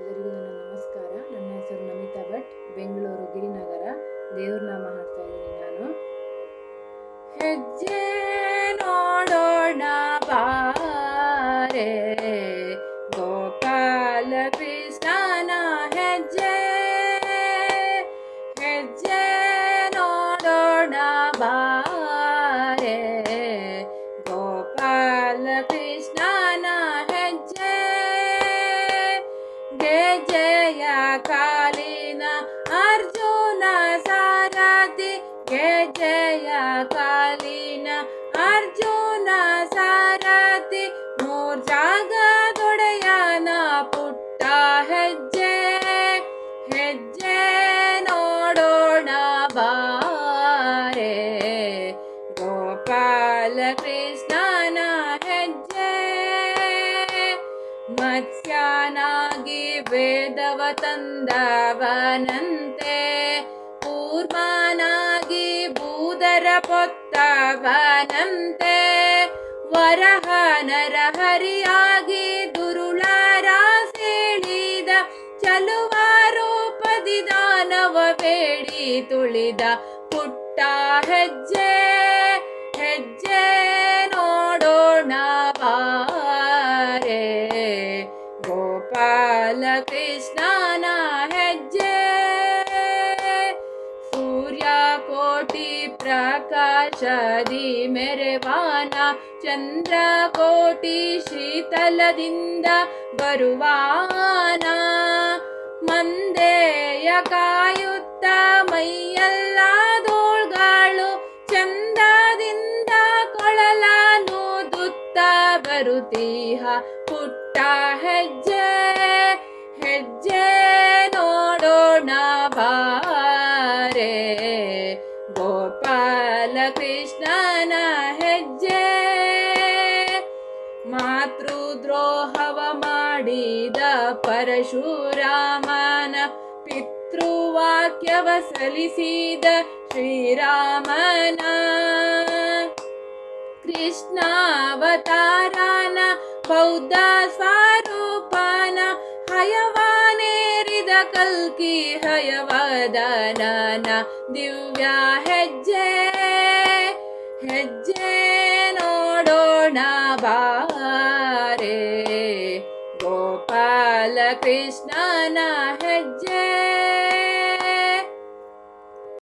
ಎಲ್ಲರಿಗೂ ನನ್ನ ನಮಸ್ಕಾರ. ನನ್ನ ಹೆಸರು ನಮಿತಾ ಭಟ್. ಬೆಂಗಳೂರು ಗಿರಿನಗರ. ದೇವ್ರ ನಾಮ ಹಾಡ್ತಾ ಇದ್ದೀನಿ ನಾನು. ಹೆಜ್ಜೆ ನೋಡೋಣ ಬಾರೆ. ಗೋಪಾಲ ಕೃಷ್ಣನ ಹೆಜ್ಜೆ. ಹೆಜ್ಜೆ ನೋಡೋಣ ಬಾರೆ ಕಾಲಿನ ಅರ್ಜುನ ಸಾರಥಿ ಗೆಜೆಯ ಕಾಲಿನ ಅರ್ಜುನ ಸಾರಥಿ ಮೂರ್ ಜಾಗದೊಡೆಯನ ಪುಟ್ಟ ಹೆಜ್ಜೆ ಹೆಜ್ಜೆ ನೋಡೋಣ ಬಾರೆ ಗೋಪಾಲ ಕೃಷ್ಣನ ಮತ್ಸ್ಯನಾಗಿ ವೇದವ ತಂದವನಂತೆ. ಕೂರ್ಮನಾಗಿ ಭೂದರ ಪೊತ್ತವನಂತೆ. ವರಹ ನರಹರಿಯಾಗಿ ದುರುಳಾರ ಸೇಳಿದ ಚಲುವ ರೂಪದಿ ದಾನವ ಬೇಡಿ ತುಳಿದ ಪುಟ್ಟ ಹೆಜ್ಜೆ ಹೆಜ್ಜೆ ಕೃಷ್ಣನ ಹೆಜ್ಜೆ. ಸೂರ್ಯ ಕೋಟಿ ಪ್ರಕಾಶದಿ ಮೆರೆವಾನ ಚಂದ್ರ ಕೋಟಿ ಶೀತಲದಿಂದ ಬರುವಾನ. ಮಂದೆಯ ಕಾಯುತ್ತ ಮೈಯೆಲ್ಲ ದೋಳ್ಗಾಳು ಚಂದದಿಂದ ಕೊಳಲಾನು ದುತ್ತ ಬರುತ್ತೀಹ ಪುಟ್ಟ ಹೆಜ್ಜೆ. ಹೆಜ್ಜೆ ನೋಡೋಣ ಬಾರೆ ಗೋಪಾಲ ಕೃಷ್ಣನ ಹೆಜ್ಜೆ ಮಾತೃದ್ರೋಹವ ಮಾಡಿದ ಪರಶುರಾಮನ ಪಿತೃವಾಕ್ಯವ ಸಲಿಸಿದ ಶ್ರೀರಾಮನ ಕೃಷ್ಣಾವತಾರನ ಬೌದ್ಧ ಸ್ವರೂಪನ ಕಲ್ಕಿ ಹಯವದನನ ದಿವ್ಯ ಹೆಜ್ಜೆ ಹೆಜ್ಜೆ ನೋಡೋಣ ಬಾರೆ ಗೋಪಾಲ ಕೃಷ್ಣನ ಹೆಜ್ಜೆ